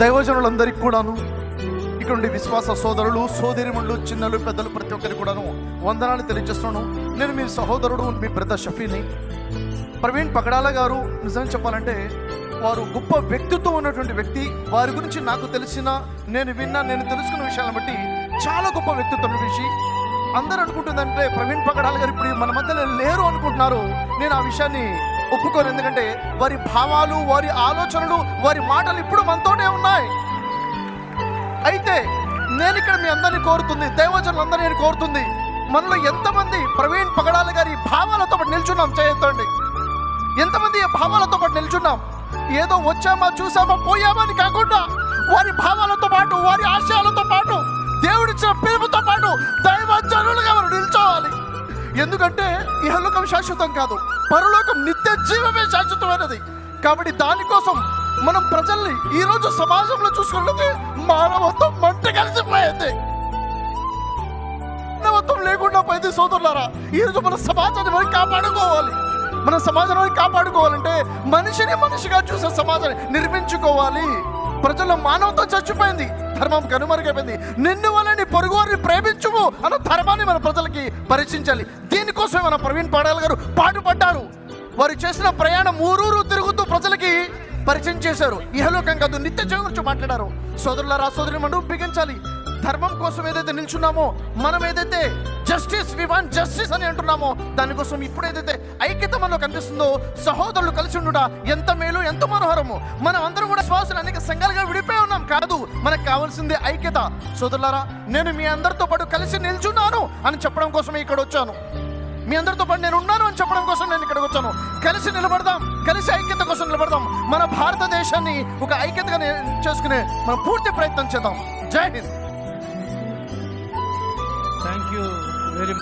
దైవజనులందరికీ కూడాను ఇక్కడ విశ్వాస సోదరులు సోదరిముళ్ళు చిన్నలు పెద్దలు ప్రతి ఒక్కరికి కూడాను వందనాలు తెలియజేస్తున్నాను. నేను మీ సహోదరుడు మీ బ్రదర్ షఫీని ప్రవీణ్ పగడాల గారు నిజం చెప్పాలంటే వారు గొప్ప వ్యక్తిత్వం ఉన్నటువంటి వ్యక్తి. వారి గురించి నాకు తెలిసిన నేను విన్నా నేను తెలుసుకున్న విషయాలను బట్టి చాలా గొప్ప వ్యక్తిత్వం విషి అందరూ అనుకుంటుందంటే ప్రవీణ్ పగడాల గారు ఇప్పుడు మన మధ్యలో లేరు అనుకుంటున్నారు. నేను ఆ విషయాన్ని ఒప్పుకోరు. ఎందుకంటే వారి భావాలు వారి ఆలోచనలు వారి మాటలు ఇప్పుడు మనతోనే ఉన్నాయి. అయితే నేను ఇక్కడ మీ అందరిని కోరుతుంది దైవజనులందరూ నేను కోరుతుంది మనలో ఎంతమంది ప్రవీణ్ పగడాల గారి భావాలతో పాటు నిల్చున్నాం చేయొద్దండి. ఎంతమంది భావాలతో పాటు నిల్చున్నాం? ఏదో వచ్చామా చూసామా పోయామా అని కాకుండా వారి భావాలతో పాటు వారి ఆశయాలతో ఎందుకంటే ఇహలోకం శాశ్వతం కాదు పరలోకం నిత్య జీవమే శాశ్వతమైనది. కాబట్టి దానికోసం మనం ప్రజల్ని ఈ రోజు సమాజంలో చూసుకుంటే మానవత్వం మంట కలిసిపోయింది. మానవత్వం లేకుండా పోయింది సోదరులారా ఈ రోజు మన సమాజాన్ని మనం కాపాడుకోవాలి. మన సమాజాన్ని కాపాడుకోవాలంటే మనిషిని మనిషిగా చూసే సమాజాన్ని నిర్మించుకోవాలి. ప్రజల మానవత్వం చచ్చిపోయింది ధర్మం కనుమరుగైపోయింది. నిన్ను వలని పొరుగువారిని ప్రేమించుము అన్న ధర్మాన్ని మన ప్రజలకి పరిచయించాలి కోసమే మన ప్రవీణ్ పాడాల గారు పాటుపడ్డారు వారు చేసిన ప్రయాణం ఊరూరు తిరుగుతూ ప్రజలకి పరిచయం చేశారు. ఇహలోకం కాదు నిత్య జీవం గురించి మాట్లాడారు. సోదరులారా సోదరుని మనం బిగించాలి. ధర్మం కోసం ఏదైతే నిల్చున్నామో మనం ఏదైతే జస్టిస్ వివాన్ జస్టిస్ అని అంటున్నామో దానికోసం ఇప్పుడు ఏదైతే ఐక్యత మనలో కనిపిస్తుందో సహోదరులు కలిసి ఉండుట ఎంత మేలు ఎంత మనోహరము. మనం అందరం కూడా శ్వాసలు అనేక సంఘాలుగా విడిపోయి ఉన్నాం. కాదు మనకు కావాల్సింది ఐక్యత. సోదరులారా నేను మీ అందరితో పాటు కలిసి నిల్చున్నాను అని చెప్పడం కోసం ఇక్కడ వచ్చాను మీ అందరితో పాటు నేను ఉన్నాను అని చెప్పడం కోసం నేను ఇక్కడికి వచ్చాను. కలిసి నిలబడదాం కలిసి ఐక్యత కోసం నిలబడదాం. మన భారతదేశాన్ని ఒక ఐక్యతగా చేసుకునే మనం పూర్తి ప్రయత్నం చేద్దాం. జై హింద్. Thank you very